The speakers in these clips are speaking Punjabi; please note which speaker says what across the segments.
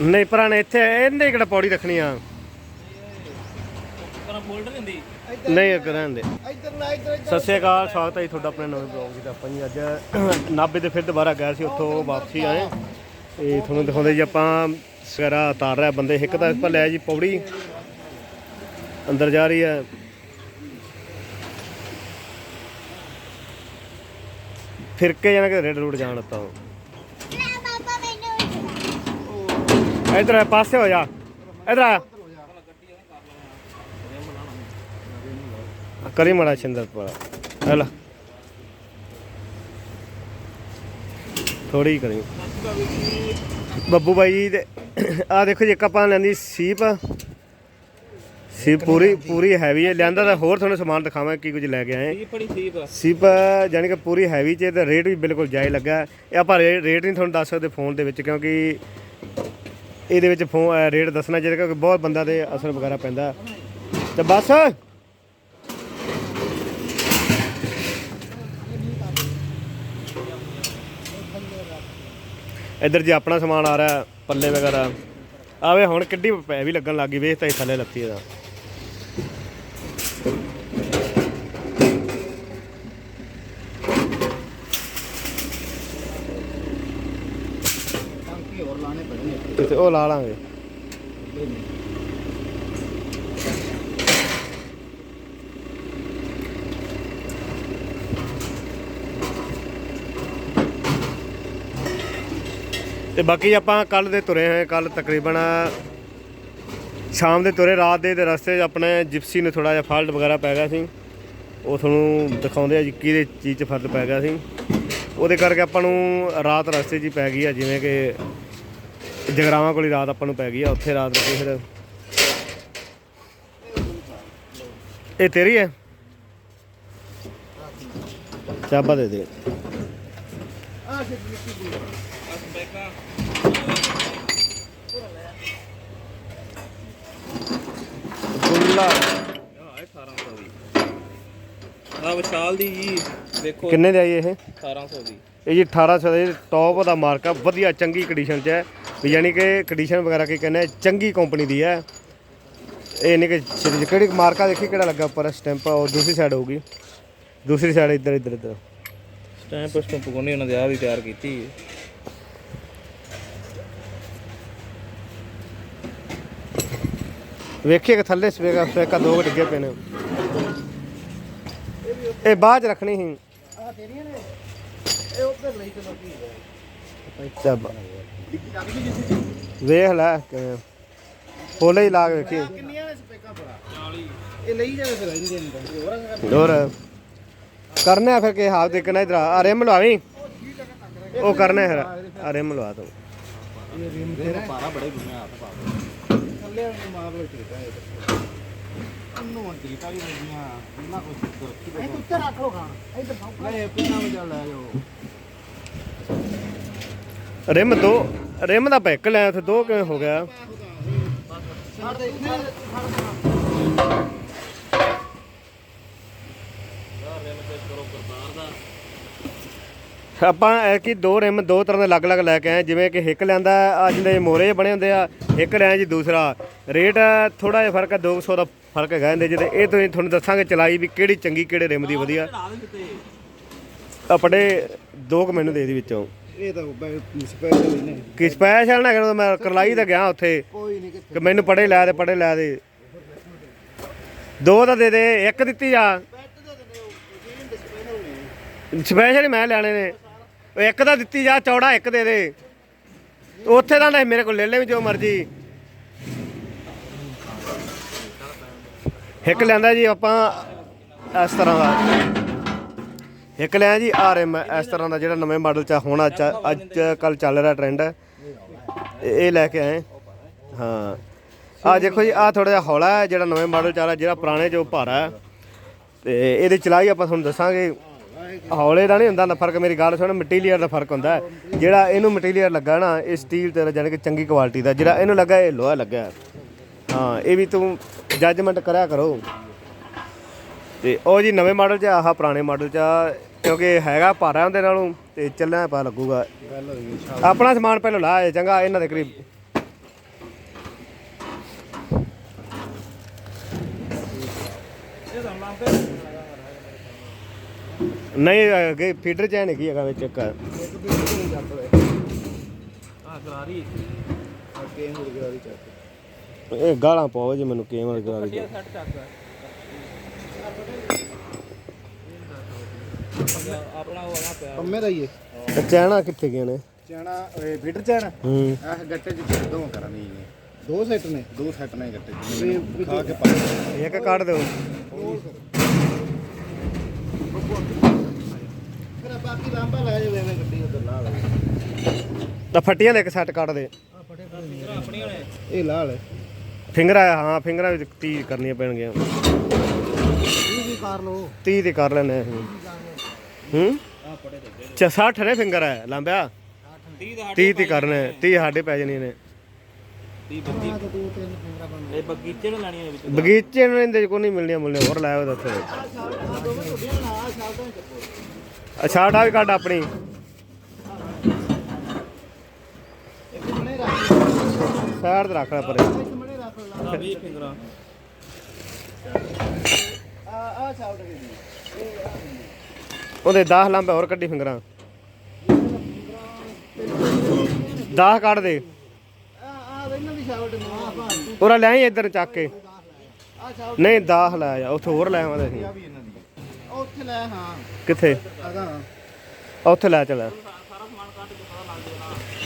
Speaker 1: ਨਹੀਂ ਪੁਰਾਣੇ ਇੱਥੇ ਇਹਦੇ ਕਿਹੜਾ ਪੌੜੀ ਰੱਖਣੀ ਆ?
Speaker 2: ਪਰ ਨਹੀਂ ਹੁੰਦੀ?
Speaker 1: ਨਹੀਂ ਇੱਕ ਰਹਿਣ ਦੇ।
Speaker 3: ਇੱਧਰ ਨਾ ਇੱਧਰ
Speaker 1: ਸਤਿ ਸ਼੍ਰੀ ਅਕਾਲ ਸਵਾਗਤ ਹੈ ਜੀ ਤੁਹਾਡਾ ਆਪਣੇ ਨਵੇਂ ਬਲੌਗ ਵਿੱਚ ਆਪਾਂ ਜੀ। ਅੱਜ ਨਾਭੇ ਤੇ ਫਿਰ ਦੁਬਾਰਾ ਗਏ ਸੀ ਉੱਥੋਂ ਵਾਪਸੀ ਆਏ। ਤੇ ਤੁਹਾਨੂੰ ਦਿਖਾਉਂਦੇ ਜੀ ਆਪਾਂ ਸਵੇਰਾ ਉਤਾਰ ਰਿਹਾ ਬੰਦੇ ਇੱਕ ਤਾਂ ਆਪਾਂ ਲਿਆ ਜੀ ਪੌੜੀ। ਅੰਦਰ ਜਾ ਰਹੀ ਹੈ। ਫਿਰ ਕੇ ਜਾਣਾ ਕਿ ਰੈਡ ਰੋਡ ਜਾਣ ਤਾਂ ਇਧਰ ਆ ਪਾਸੇ ਹੋ ਜਾ। ਇਧਰ ਆ। ਕਰੀ ਮੜਾ ਚੰਦਰ ਪਾ ਹਲਾ ਥੋੜੀ ਕਰੀ। ਬੱਬੂ ਬਾਈ ਜੀ ਦੇ ਆ ਦੇਖੋ ਜੀ ਇੱਕ ਆਪਾਂ ਲੈਂਦੀ ਸੀਪ। ਸੀਪ ਪੂਰੀ ਪੂਰੀ ਹੈਵੀ ਹੈ। ਲਿਆਂਦਾ ਤਾਂ ਹੋਰ ਤੁਹਾਨੂੰ ਸਮਾਨ ਦਿਖਾਵਾਂ ਕੀ ਕੁਝ ਲੈ ਕੇ ਆਏ।
Speaker 2: ਬੜੀ ਸੀਪ
Speaker 1: ਸੀਪ ਜਾਨੀ ਕਿ ਪੂਰੀ ਹੈਵੀ ਚ ਤੇ ਰੇਟ ਵੀ ਬਿਲਕੁਲ ਜਾਇਜ਼ ਲੱਗਾ ਇਹ ਆਪਾਂ ਰੇਟ ਨਹੀਂ ਤੁਹਾਨੂੰ ਦੱਸ ਸਕਦੇ ਫੋਨ ਦੇ ਵਿੱਚ ਕਿਉਂਕਿ ਇਹਦੇ ਵਿੱਚ ਫੋਨ ਰੇਟ ਦੱਸਣਾ ਚਾਹੀਦਾ ਕਿਉਂਕਿ ਬਹੁਤ ਬੰਦਾ ਦੇ ਅਸਰ ਵਗੈਰਾ ਪੈਂਦਾ। ਤੇ ਬਸ। ਇੱਧਰ ਜੀ ਆਪਣਾ ਸਮਾਨ ਆ ਰਿਹਾ, ਪੱਲੇ ਵਗੈਰਾ। ਆਵੇ ਹੁਣ ਕਿੱਡੀ ਪੈ ਵੀ ਲੱਗਣ ਲੱਗੀ ਵੇਖ ਤਾਂ ਇਹ ਥੱਲੇ ਲੱਤੀ ਇਹਦਾ।
Speaker 3: ਲਾਣੇ ਪੈਣਗੇ
Speaker 1: ਤੇ ਉਹ ਲਾ ਲਾਂਗੇ। ਤੇ ਬਾਕੀ ਆਪਾਂ ਕੱਲ ਦੇ ਤੁਰੇ ਹਾਂ ਕੱਲ ਤਕਰੀਬਨ ਸ਼ਾਮ ਦੇ ਤੁਰੇ ਰਾਤ ਦੇ ਤੇ ਰਸਤੇ 'ਚ ਆਪਣੇ ਜਿਪਸੀ ਨੂੰ ਥੋੜਾ ਜਿਹਾ ਫਾਲਟ ਵਗੈਰਾ ਪੈ ਗਿਆ ਸੀ। ਉਹ ਤੁਹਾਨੂੰ ਦਿਖਾਉਂਦੇ ਆ ਜੀ ਕਿਹਦੇ ਚੀਜ਼ 'ਚ ਫ਼ਰਕ ਪੈ ਗਿਆ ਸੀ। ਉਹਦੇ ਕਰਕੇ ਆਪਾਂ ਨੂੰ ਰਾਤ ਰਸਤੇ 'ਚ ਹੀ ਪੈ ਗਈ ਆ ਜਿਵੇਂ ਕਿ ਜਗਰਾਵਾਂ ਕੋਲ ਰਾਤ ਆਪਾਂ ਨੂੰ ਪੈ ਗਈ ਆ ਉੱਥੇ ਰਾਤ ਰੁਕੇ ਫਿਰ। ਇਹ ਤੇਰੀ ਹੈ? ਚਾਬਾ ਦੇ ਦੇ। ਗੁੱਲਾ
Speaker 2: ਆ 1800 ਦੀ। ਆ ਵਿਸ਼ਾਲ ਦੀ ਜੀ ਦੇਖੋ
Speaker 1: ਕਿੰਨੇ ਦੀ ਆਈ ਇਹ?
Speaker 2: 1800 ਦੀ।
Speaker 1: ਇਹ ਜੀ 1800 ਦੇ ਟੌਪ ਦਾ ਮਾਰਕ ਵਧੀਆ ਚੰਗੀ ਕੰਡੀਸ਼ਨ 'ਚ ਹੈ। ਵੀ ਯਾਨੀ ਕਿ ਕੰਡੀਸ਼ਨ ਵਗੈਰਾ ਕੀ ਕਹਿੰਦੇ ਆ, ਚੰਗੀ ਕੰਪਨੀ ਦੀ ਹੈ। ਇਹ ਨਹੀਂ ਕਿ ਛਿੜੀ- ਕਿਹੜੀ ਮਾਰਕਾ ਦੇਖੀ ਕਿਹੜਾ ਲੱਗਾ ਉੱਪਰ? ਸਟੈਂਪ ਉਹ ਦੂਸਰੀ ਸਾਈਡ ਹੋਊਗੀ। ਦੂਸਰੀ ਸਾਈਡ ਇੱਧਰ ਇੱਧਰ ਇੱਧਰ।
Speaker 2: ਸਟੈਂਪ ਸਟੈਂਪ ਕੋਣੀ ਉਹਨਾਂ ਦੇ ਆ ਵੀ ਤਿਆਰ ਕੀਤੀ
Speaker 1: ਵੇਖੀਏ ਕਿ ਥੱਲੇ ਸਵੇਗਾ ਸਵੇਗਾ ਦੋ ਕੁ ਡਿੱਗੇ ਪਏ ਨੇ। ਇਹ ਬਾਅਦ 'ਚ ਰੱਖਣੀ ਸੀ।
Speaker 3: ਆ ਤੇਰੀਆਂ ਨੇ? ਇਹ ਉੱਧਰ ਲਈ ਤੇ ਬਾਕੀ ਹੈ। ਗਈ ਜਿੱਥੇ
Speaker 1: ਵੇਖ ਲੈ ਕਿਵੇਂ ਫੋਲੇ ਹੀ ਲਾ ਕੇ ਵੇਖੀ।
Speaker 3: ਕਿੰਨੀਆਂ ਨੇ ਸਪੇਕਾਂ ਭਰਾ? 40 ਇਹ ਲਈ ਜਾਵੇ ਫਿਰ ਇਹਦੇ ਅੰਦਰ ਹੋਰ ਕਰ
Speaker 1: ਹੋਰ। ਕਰਨੇ ਆ ਫਿਰ ਕੇ ਹਾਲ ਦੇਖਣਾ ਇਧਰ ਆ। ਰਿਮ ਲਵਾਵੀਂ ਉਹ ਕਰਨੇ ਫਿਰ। ਆ ਰਿਮ ਲਵਾ ਤੂੰ।
Speaker 3: ਇਹ ਰਿਮ ਤੇਰਾ ਪਾਰਾ ਬੜੇ ਗੁੰਨੇ ਹੱਥ ਪਾ ਥੱਲੇ ਉਹਨੂੰ ਮਾਰ ਲੋ ਠੀਕ ਹੈ ਉਹਨੂੰ ਅੰਦਰੀ ਕਾਲੀ ਲੱਗੀਆਂ ਇੰਨਾ ਕੁਝ ਦੁਰਖੀ ਇਹ ਉੱਤੇ ਰੱਖ ਲੋ ਖਾਣ। ਇੱਧਰ ਸੌਂਕ ਲੈ ਪਿੰਨਾ ਵਜਾ ਲੈ ਜਾਓ।
Speaker 1: ਰਿਮ ਦੋ ਰਿਮ ਦਾ ਪੈਕ ਲਿਆ ਉੱਥੇ ਦੋ ਕਿਵੇਂ ਹੋ ਗਿਆ?
Speaker 3: ਦੇ ਦੇ, ਦੇ
Speaker 1: ਆਪਾਂ ਇਹ ਕੀ ਦੋ ਰਿਮ ਦੋ ਤਰ੍ਹਾਂ ਦੇ ਅਲੱਗ-ਅਲੱਗ ਲੈ ਕੇ ਆਏ ਜਿਵੇਂ ਕਿ ਹਿੱਕ ਲੈਂਦਾ ਆ ਜਿਹਦੇ ਮੋਰੇ ਬਣੇ ਹੁੰਦੇ ਆ ਹਿੱਕ ਲਿਆ ਜੀ ਦੂਸਰਾ। ਰੇਟ ਥੋੜਾ ਜਿਹਾ ਫ਼ਰਕ ਹੈ 200 ਦਾ ਫ਼ਰਕ ਹੈਗਾ ਇਹਦੇ ਜਿਹਦੇ। ਇਹ ਤੁਸੀਂ ਤੁਹਾਨੂੰ ਦੱਸਾਂਗੇ ਚਲਾਈ ਵੀ ਕਿਹੜੀ ਚੰਗੀ ਕਿਹੜੇ ਰਿਮ ਦੀ ਵਧੀਆ। ਆਪਣੇ ਦੋ ਕੁ ਮੈਨੂੰ ਦੇ ਦੀ ਵਿੱਚੋਂ।
Speaker 3: ਇਹ ਤਾਂ ਸਪੈਸ਼ਲ ਹੀ ਨੇ।
Speaker 1: ਕਿ ਸਪੈਸ਼ਲ ਨਾ? ਕਹਿੰਦਾ ਮੈਂ ਕਰਲਾਈ ਤਾਂ ਗਿਆ ਉੱਥੇ।
Speaker 3: ਕੋਈ ਨਹੀਂ
Speaker 1: ਕਿ ਮੈਨੂੰ ਪੜੇ ਲੈ ਦੇ ਪੜੇ ਲੈ ਦੇ। ਦੋ ਤਾਂ ਦੇ ਦੇ ਇੱਕ ਦਿੱਤੀ ਆ।
Speaker 3: ਦੇ ਜੀਨ ਸਪੈਸ਼ਲ ਨੇ
Speaker 1: ਹੀ ਮੈਂ ਲੈਣੇ ਨੇ। ਉਹ ਇੱਕ ਤਾਂ ਦਿੱਤੀ ਜਾ ਚੌੜਾ ਇੱਕ ਦੇ ਦੇ। ਉੱਥੇ ਤਾਂ ਨਹੀਂ ਮੇਰੇ ਕੋਲ ਲੈ ਲੈ ਵੀ ਜੋ ਮਰਜ਼ੀ। ਇੱਕ ਲੈਂਦਾ ਜੀ ਆਪਾਂ ਇਸ ਤਰ੍ਹਾਂ ਦਾ। ਇੱਕ ਲਿਆ ਜੀ ਆਰ ਐਮ ਇਸ ਤਰ੍ਹਾਂ ਦਾ ਜਿਹੜਾ ਨਵੇਂ ਮਾਡਲ ਚ ਹੁਣ ਅੱਜ ਅੱਜ ਕੱਲ ਚੱਲ ਰਿਹਾ ਟ੍ਰੈਂਡ ਇਹ ਲੈ ਕੇ ਆਏ। ਹਾਂ। ਆ ਦੇਖੋ ਜੀ ਆ ਥੋੜਾ ਜਿਹਾ ਹੌਲਾ ਹੈ ਜਿਹੜਾ ਨਵੇਂ ਮਾਡਲ ਚ ਆ ਰਿਹਾ ਜਿਹੜਾ ਪੁਰਾਣੇ ਜੋ ਭਾਰਾ ਹੈ। ਤੇ ਇਹਦੀ ਚਲਾਈ ਆਪਾਂ ਤੁਹਾਨੂੰ ਦੱਸਾਂਗੇ। ਹੌਲੇ ਦਾ ਨਹੀਂ ਹੁੰਦਾ ਨਾ ਫ਼ਰਕ ਮੇਰੀ ਗੱਲ ਸੁਣ ਮਟੀਰੀਅਲ ਦਾ ਫ਼ਰਕ ਹੁੰਦਾ ਹੈ। ਜਿਹੜਾ ਇਹਨੂੰ ਮਟੀਰੀਅਲ ਲੱਗਾ ਨਾ ਇਹ ਸਟੀਲ ਤੇ ਜਾਨੀ ਕਿ ਚੰਗੀ ਕੁਆਲਿਟੀ ਦਾ ਜਿਹੜਾ ਇਹਨੂੰ ਲੱਗਾ ਇਹ ਲੋਹਾ ਲੱਗਾ ਹਾਂ। ਇਹ ਵੀ ਤੂੰ ਜੱਜਮੈਂਟ ਕਰਿਆ ਕਰੋ। ਤੇ ਉਹ ਜੀ ਨਵੇਂ ਮਾਡਲ ਚ ਆਹ ਪੁਰਾਣੇ ਮਾਡਲ ਚ ਆ, ਕਿਉਂਕਿ ਹੈਗਾ ਭਾਰਾ ਉਹਦੇ ਨਾਲੋਂ ਤੇ ਚੱਲਣਾ ਪਾ ਲੱਗੂਗਾ। ਆਪਣਾ ਸਮਾਨ ਪਹਿਲਾਂ ਲਾ ਇਹ ਚੰਗਾ ਇਹਨਾਂ ਦੇ ਕਰੀਬ। ਨਹੀਂ ਅੱਗੇ ਫੀਡਰ ਚੈਨ ਹੈਗੀ ਹੈਗਾ ਵਿੱਚ ਇੱਕ।
Speaker 2: ਆ ਗਰਾਰੀ
Speaker 3: ਅੱਗੇ ਹੋਰ ਗਰਾਰੀ ਚੱਕ
Speaker 1: ਇਹ ਗਾਲਾਂ ਪਾਓ ਜੇ ਮੈਨੂੰ ਕੇਵਲ
Speaker 2: ਗਰਾਰੀ ਚੱਕ ਆਪਣਾ ਉਹ ਆਣਾ ਪਿਆ
Speaker 3: ਪੰਮੇ ਦਾ ਹੀ ਹੈ।
Speaker 1: ਤੇ ਚੈਨਾ ਕਿੱਥੇ ਗਏ ਨੇ?
Speaker 3: ਚਾਣਾ ਫੀਟਰ ਚਾਣਾ?
Speaker 1: ਹੂੰ।
Speaker 3: ਆਹ ਗੱਟੇ ਚ ਦੋ ਕਰਨੀ ਨੇ ਦੋ ਸੈੱਟ ਨੇ? ਦੋ ਸੈੱਟ ਨੇ ਗੱਟੇ ਚ। ਖਾ ਕੇ ਪਾ
Speaker 1: ਇੱਕ ਕੱਢ ਦਿਓ।
Speaker 3: ਫਿਰ ਬਾਕੀ ਲਾਂਬਾ ਲੈ ਜਾਵੇ ਐਵੇਂ ਗੱਡੀ ਉਧਰ ਲਾ ਲੈ
Speaker 1: ਤਾਂ ਫੱਟੀਆਂ ਦੇ ਇੱਕ ਸੈੱਟ ਕੱਢ ਦੇ।
Speaker 3: ਇਹ ਲਾ ਲੈ।
Speaker 1: ਫਿੰਗਰ ਆ ਹਾਂ ਫਿੰਗਰਾਂ ਵਿੱਚ 30 ਕਰਨੀਆਂ ਪੈਣਗੀਆਂ।
Speaker 3: ਇਹ ਵੀ ਕਰ ਲੋ
Speaker 1: 30 ਤੇ ਕਰ ਲੈਣੇ ਅਸੀਂ। ਹੂੰ? ਚਾ 60 ਨੇ ਫਿੰਗਰ ਹੈ, ਲੰਬਿਆ?
Speaker 2: 30 ਦਾ
Speaker 1: 30 ਤੇ ਕਰਨੇ 30 ਸਾਡੇ ਪੈ ਜਾਣੀਆਂ ਨੇ।
Speaker 2: ਇਹ ਬਗੀਚੇ ਨੂੰ ਲੈਣੀਆਂ ਨੇ ਵਿੱਚ
Speaker 1: ਬਗੀਚੇ ਨੂੰ ਇਹਦੇ ਚ ਨਹੀਂ ਮਿਲਣੀਆਂ ਮੁੱਲਣੇ ਹੋਰ ਲਾਇਆ ਉਹਦਾ ਉੱਥੇ ਅੱਛਾ ਆ ਵੀ ਕੱਢ ਆਪਣੀ। ਸਾਈਡ ਤੇ ਰੱਖ ਲੈ ਪਰੇ।
Speaker 2: ਆ 20 ਫਿੰਗਰਾਂ
Speaker 3: ਆ ਆ ਸਾਲ ਤੋਂ ਇਹ ਆ
Speaker 1: ਉਹਦੇ 10 ਲੰਬੇ ਹੋਰ ਕੱਢੀ ਫਿੰਗਰਾਂ। 10 ਕੱਢ ਦੇ।
Speaker 3: ਦੀ
Speaker 1: ਉਹਰਾ ਲੈ ਆਈ ਇੱਧਰ ਚੱਕ ਕੇ। ਨਹੀਂ 10 ਲੈ ਆ ਉੱਥੇ ਹੋਰ ਲੈ ਅਸੀਂ।
Speaker 3: ਆ ਵੀ ਇਹਨਾਂ ਦੀ ਉਹ ਉੱਥੇ ਲੈ ਹਾਂ
Speaker 1: ਕਿੱਥੇ?
Speaker 3: ਅਗਾ
Speaker 1: ਉੱਥੇ ਲੈ ਚੱਲ।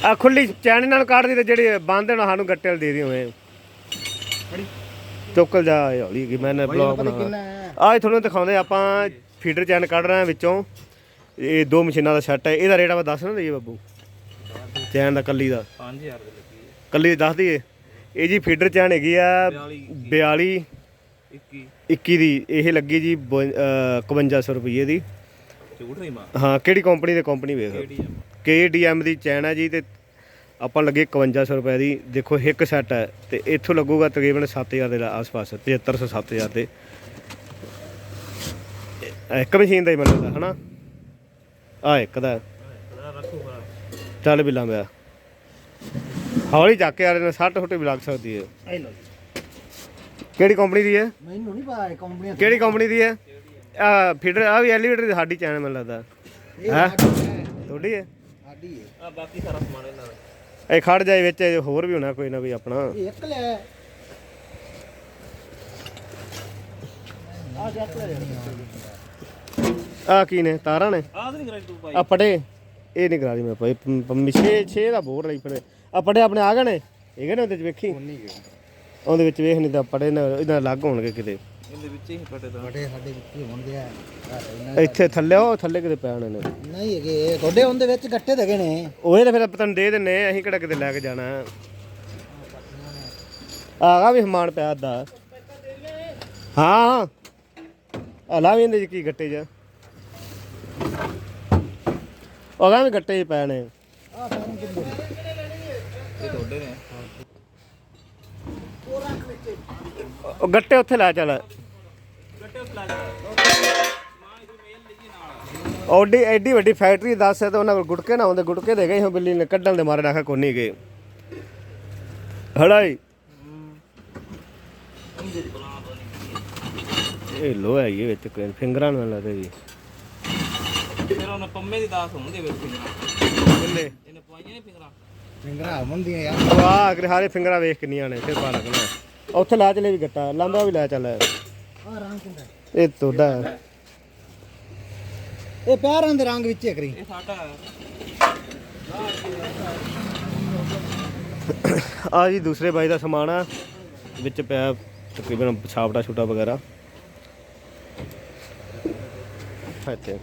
Speaker 1: ਆ ਖੁੱਲੀ ਚੈਨ ਨਾਲ ਕੱਢਦੀ ਤੇ ਜਿਹੜੀ ਬੰਦ ਦੇਣਾ ਸਾਨੂੰ ਗੱਟੇ ਵਾਲ ਦੇ ਦੀ ਹੋਵੇ ਚੁੱਕਲ ਜਾ ਹੌਲੀ ਕਿ ਮੈਨੇ ਬਲੌਗ ਬਣਾ। ਆਹ ਤੁਹਾਨੂੰ ਦਿਖਾਉਂਦੇ ਆਪਾਂ। ਫੀਡਰ ਚੈਨ ਕੱਢ ਰਹੇ ਹਾਂ ਵਿੱਚੋਂ। ਇਹ ਦੋ ਮਸ਼ੀਨਾਂ ਦਾ ਸੈੱਟ ਹੈ। ਇਹਦਾ ਰੇਟ ਆਪਾਂ ਦੱਸ ਨਾ ਦਈਏ ਬੱਬੂ। ਚੈਨ ਦਾ ਕੱਲੀ ਦਾ।
Speaker 2: 5000 ਦੀ ਲੱਗੀ ਹੈ।
Speaker 1: ਕੱਲੀ ਦੱਸ ਦਈਏ। ਇਹ ਜੀ ਫੀਡਰ ਚੈਨ ਹੈਗੀ ਆ 42
Speaker 2: 21
Speaker 1: 21 ਦੀ। ਇਹ ਲੱਗੀ ਜੀ 5100 ਰੁਪਏ ਦੀ।
Speaker 2: ਝੂਠ ਨਹੀਂ ਮਾਂ
Speaker 1: ਹਾਂ ਕਿਹੜੀ ਕੰਪਨੀ ਦੇ ਕੰਪਨੀ ਵੇਖ।
Speaker 2: ਆ
Speaker 1: KDM ਦੀ ਚੈਨ ਹੈ ਜੀ ਤੇ ਆਪਾਂ ਲੱਗੇ 5100 ਰੁਪਏ ਦੀ। ਦੇਖੋ ਇੱਕ ਸੈੱਟ ਹੈ ਤੇ ਇੱਥੋਂ ਲੱਗੂਗਾ ਤਕਰੀਬਨ 7000 ਦੇ ਆਸ-ਪਾਸ 7500 7000 ਦੇ। ਇੱਕ ਮਸ਼ੀਨ ਦਾ ਹੀ ਮੈਨੂੰ ਲੱਗਦਾ ਹਨਾ? ਆ ਇੱਕ ਦਾ।
Speaker 2: ਰੱਖੂਗਾ
Speaker 1: ਚੱਲ ਵੀ ਲਾਂਬਿਆ ਹੌਲੀ ਚੱਕ ਕੇ ਯਾਰ ਇਹਨੇ 60 ਫੁੱਟ ਵੀ ਲੱਗ ਸਕਦੀ ਹੈ
Speaker 3: ਇਹ
Speaker 1: ਕਿਹੜੀ ਕੰਪਨੀ ਦੀ ਹੈ
Speaker 3: ਮੈਨੂੰ ਨਹੀਂ ਪਤਾ ਕੰਪਨੀਆਂ
Speaker 1: ਕਿਹੜੀ ਕੰਪਨੀ ਦੀ ਹੈ ਆ ਫੀਡਰ ਆ ਵੀ ਐਲੀਵੇਟਰ ਦੀ ਸਾਡੀ ਚੈਨ ਮੈਨੂੰ ਲੱਗਦਾ। ਹੈ? ਤੁਹਾਡੀ ਹੈ।
Speaker 3: ਸਾਡੀ ਹੈ
Speaker 2: ਆ ਬਾਕੀ ਸਾਰਾ ਸਮਾਨ ਇਹਨਾਂ ਦਾ।
Speaker 1: ਇਹ ਖੜ ਜਾਏ ਵਿੱਚ ਹੋਰ ਵੀ ਹੋਣਾ ਕੋਈ ਨਾ ਕੋਈ ਆਪਣਾ।
Speaker 3: ਇਹ ਇੱਕ ਲੈ। ਆ ਜੱਟ ਲੈ।
Speaker 1: ਆ ਕੀ ਨੇ? ਤਾਰਾਂ ਨੇ?
Speaker 2: ਆਹ ਤਾਂ ਨਹੀਂ ਕਰਾਈ ਤੂੰ ਭਾਈ।
Speaker 1: ਆ ਪੜੇ ਇਹ ਨਹੀਂ ਕਰਾ ਦੀ ਮੈਂ ਭਾਈ। ਮਿਛੇ 6 ਦਾ ਬੋਰ ਲਈ ਪੜੇ ਆ ਪੜੇ ਆਪਣੇ ਆ ਗਏ ਨੇ? ਹੈਗੇ ਨੇ ਉਹਦੇ ਚ ਵੇਖੀ?
Speaker 3: ਨਹੀਂ ਗਏ।
Speaker 1: ਉਹਦੇ ਵਿੱਚ ਵੇਖ ਨਹੀਂ ਤਾਂ ਪੜੇ ਨਾ ਇਹਦਾ ਅਲੱਗ ਹੋਣਗੇ ਕਿਤੇ।
Speaker 2: ਇਹਦੇ ਵਿੱਚ ਹੀ ਪਟੇ ਦਾ
Speaker 3: ਬੜੇ ਸਾਡੇ ਵਿੱਚ ਹੀ ਹੁੰਦੇ ਆ। ਇਹਨਾਂ
Speaker 1: ਇੱਥੇ ਥੱਲੇ ਉਹ ਥੱਲੇ ਕਿਤੇ ਪੈ ਹੋਣੇ ਨੇ।
Speaker 3: ਨਹੀਂ ਹੈਗੇ ਇਹ ਤੁਹਾਡੇ ਉਹਦੇ ਵਿੱਚ ਗੱਟੇ ਦੇਗੇ ਨੇ।
Speaker 1: ਉਹ ਤਾਂ ਫਿਰ ਆਪਾਂ ਤੁਹਾਨੂੰ ਦੇ ਦਿੰਨੇ ਆ, ਅਸੀਂ ਕਿਹੜਾ ਕਿਤੇ ਲੈ ਕੇ ਜਾਣਾ। ਆਗਾ ਵੀ ਸਮਾਨ ਪਿਆ ਹਾਂ ਆ ਲਾ ਵੀ ਇਹਦੇ ਚ ਕੀ ਗੱਟੇ ਜਾ ਉਹਦਾ ਵੀ ਗੱਟੇ ਚ ਪੈ ਨੇ
Speaker 2: ਇਹ ਤੁਹਾਡੇ ਨੇ
Speaker 1: ਉਹ ਗੱਟੇ ਉੱਥੇ ਲੈ ਚੱਲ।
Speaker 2: ਗੱਟੇ
Speaker 1: ਓਡੀ ਐਡੀ ਵੱਡੀ ਫੈਕਟਰੀ ਦੱਸ ਹੈ ਤੇ ਉਹਨਾਂ ਕੋਲ ਗੁਟਕੇ ਨਾ ਹੁੰਦੇ, ਗੁਟਕੇ ਦੇ ਗਏ ਹੋ ਬਿੱਲੀ ਨੇ ਕੱਢਣ ਦੇ ਮਾਰੇ ਰੱਖਾ ਕੋਈ ਗਏ। ਹੜਾਈ। ਇਹ ਲੋ ਹੈ ਇਹ ਵਿੱਚ ਫਿੰਗਰਾਂ ਨਾਲ ਲੱਗਦੇ ਜੀ।
Speaker 2: ਫਿਰ ਉਹਨਾਂ ਪੰਮੇ ਦੀ ਦਾਸ ਹੁੰਦੀ ਵਿੱਚ ਫਿੰਗਰਾਂ
Speaker 1: ਕਿੰਨੇ?
Speaker 2: ਇਹਨੇ ਪਵਾਈਆਂ ਨੇ ਫਿੰਗਰਾਂ।
Speaker 3: ਫਿੰਗਰਾਂ ਹੁੰਦੀਆਂ ਯਾਰ।
Speaker 1: ਵਾਹ ਅਗਰ ਹਾਰੇ ਫਿੰਗਰਾਂ ਵੇਖ ਕਿੰਨੀਆਂ ਨੇ ਫਿਰ ਪਾ ਲੱਗਣਾ। ਉੱਥੇ ਲਾ ਚਲੇ ਵੀ ਗੱਟਾ ਲੰਬਾ ਵੀ ਲੈ ਚੱਲ।
Speaker 3: ਆ ਰੰਗ ਕਿੰਦਾ
Speaker 1: ਇਹ ਤੁਹਾਡਾ ਹੈ।
Speaker 3: ਇਹ ਪੈਰਾਂ ਦੇ ਰੰਗ ਵਿੱਚ ਹੀ ਕਰੀ।
Speaker 2: ਇਹ ਸਾਡਾ ਹੈ।
Speaker 1: ਆ ਜੀ ਦੂਸਰੇ ਬਾਈ ਦਾ ਸਮਾਨ ਆ ਵਿੱਚ ਪਿਆ ਤਕਰੀਬਨ ਛਾਪੜਾ ਛੁਟਾ ਵਗੈਰਾ। ਇੱਥੇ।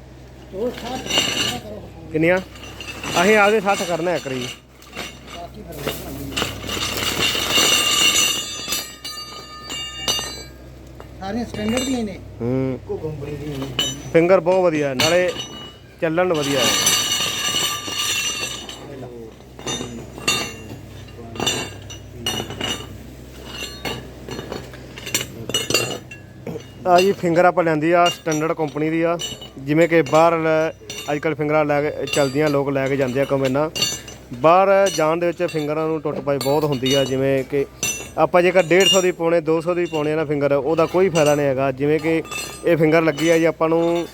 Speaker 1: ਕਿੰਨੀਆਂ? ਅਸੀਂ ਆਪਦੇ 60 ਕਰਨਾ ਇੱਕ ਰੀ
Speaker 3: ਬਾਕੀ ਫਿਰ ਸਾਰੀਆਂ ਸਟੈਂਡਰਡ ਦੀਆਂ ਹੀ ਨੇ।
Speaker 1: ਹੂੰ।
Speaker 3: ਕੋ ਕੰਪਨੀ ਦੀਆਂ ਨੇ
Speaker 1: ਫਿੰਗਰ ਬਹੁਤ ਵਧੀਆ ਨਾਲੇ ਚੱਲਣ ਵਧੀਆ ਹੈ। ਆ ਜੀ ਫਿੰਗਰ ਆਪਾਂ ਲੈਂਦੀ ਆ ਸਟੈਂਡਰਡ ਕੰਪਨੀ ਦੀ ਆ। ਜਿਵੇਂ ਕਿ ਬਾਹਰ ਲੈ- ਅੱਜ ਕੱਲ ਫਿੰਗਰਾਂ ਲੈ ਕੇ ਚਲਦੀਆਂ, ਲੋਕ ਲੈ ਕੇ ਜਾਂਦੇ ਆ ਕਮੈਨਾ ਬਾਹਰ ਜਾਣ ਦੇ ਵਿੱਚ ਫਿੰਗਰਾਂ ਨੂੰ ਟੁੱਟ ਪਾਈ ਬਹੁਤ ਹੁੰਦੀ ਆ, ਜਿਵੇਂ ਕਿ ਆਪਾਂ ਜੇਕਰ 150 ਦੀ ਪਾਉਣੇ 200 ਦੀ ਪਾਉਣੇ ਆ ਨਾ ਫਿੰਗਰ, ਉਹਦਾ ਕੋਈ ਫਾਇਦਾ ਨਹੀਂ ਹੈਗਾ। ਜਿਵੇਂ ਕਿ ਇਹ ਫਿੰਗਰ ਲੱਗੀ ਆ ਜੀ ਆਪਾਂ ਨੂੰ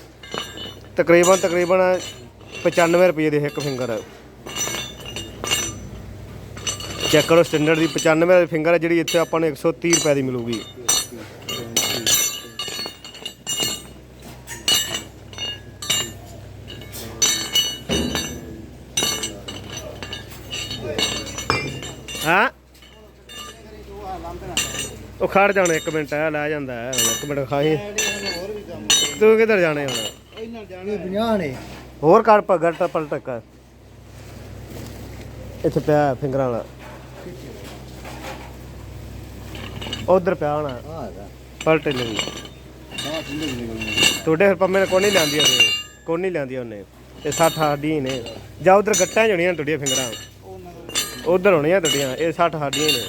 Speaker 1: ਤਕਰੀਬਨ ਤਕਰੀਬਨ 95 ਰੁਪਏ ਦੇ ਇੱਕ ਫਿੰਗਰ। ਚੈੱਕ ਕਰੋ ਸਟੈਂਡਰਡ ਦੀ 95 ਦੀ ਫਿੰਗਰ ਹੈ ਜਿਹੜੀ ਇੱਥੇ ਆਪਾਂ ਨੂੰ 130 ਰੁਪਏ ਦੀ ਮਿਲੂਗੀ। ਹਾਂ? ਉਹ ਖੜ ਜਾਣਾ ਇੱਕ ਮਿੰਟ ਆ ਲੈ ਜਾਂਦਾ ਹੈ ਇੱਕ ਮਿੰਟ ਖਾਈ ਤੂੰ ਕਿੱਧਰ ਜਾਣੇ ਹੁਣ?
Speaker 3: ਇਹਨਾਂ 50 ਨੇ
Speaker 1: ਹੋਰ ਕਰ ਪਗਟ ਪਲਟ ਕਰ ਇੱਥੇ ਪਿਆ ਫਿੰਗਰਾਂ ਵਾਲਾ। ਉਧਰ ਪਿਆ ਹੋਣਾ।
Speaker 3: ਆ ਹੈਗਾ
Speaker 1: ਪਲਟ ਨਹੀਂ
Speaker 3: ਬਾਹਰ ਠੰਡੇ ਨਿਕਲਣੇ
Speaker 1: ਤੁਹਾਡੇ ਫਿਰ ਪੰਮੇ ਨੇ ਕੋਣੀ ਲਿਆਂਦੀ ਉਹਨੇ? ਕੋਈ ਲਿਆਂਦੀ ਉਹਨੇ? ਇਹ 60 ਸਾਡੀ ਨੇ। ਜਾਂ ਉਧਰ ਗੱਟਾਂ ਜਣੀਆਂ ਤੁਹਾਡੀਆਂ ਫਿੰਗਰਾਂ। ਉਧਰ ਹੋਣੀਆਂ ਤੁਹਾਡੀਆਂ ਇਹ 60 ਸਾਡੀਆਂ ਨੇ।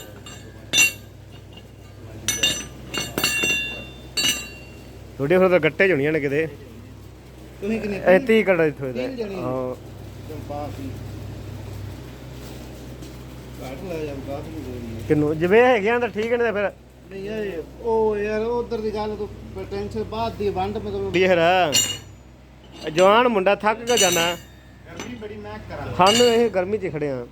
Speaker 1: ਤੁਹਾਡੇ ਫਿਰ ਤਾਂ ਗੱਟੇ ਜਣੀਆਂ ਨੇ ਕਿਤੇ।
Speaker 3: ਤੁਸੀਂ ਕਿੰਨੇ?
Speaker 1: ਇਹ 30 ਕੜਾ ਇੱਥੋਂ। ਹਾਂ। ਕਿੰਨੂ ਜਿਵੇਂ ਹੈਗੀਆਂ ਤਾਂ ਠੀਕ ਨੇ ਫਿਰ।
Speaker 3: ਨਹੀਂ ਇਹ ਉਹ ਯਾਰ ਉਧਰ ਦੀ ਗੱਲ ਤੋਂ ਟੈਨਸ਼ਨ ਬਾਅਦ ਦੀ ਵੰਡ ਮਤਲਬ
Speaker 1: ਫਿਰ ਜਵਾਨ ਮੁੰਡਾ ਥੱਕ ਕੇ ਜਾਣਾ?
Speaker 3: ਗਰਮੀ ਬੜੀ ਮੈਂ ਕਰਾਂ।
Speaker 1: ਸਾਨੂੰ ਇਹ ਗਰਮੀ 'ਚ ਖੜੇ ਆ।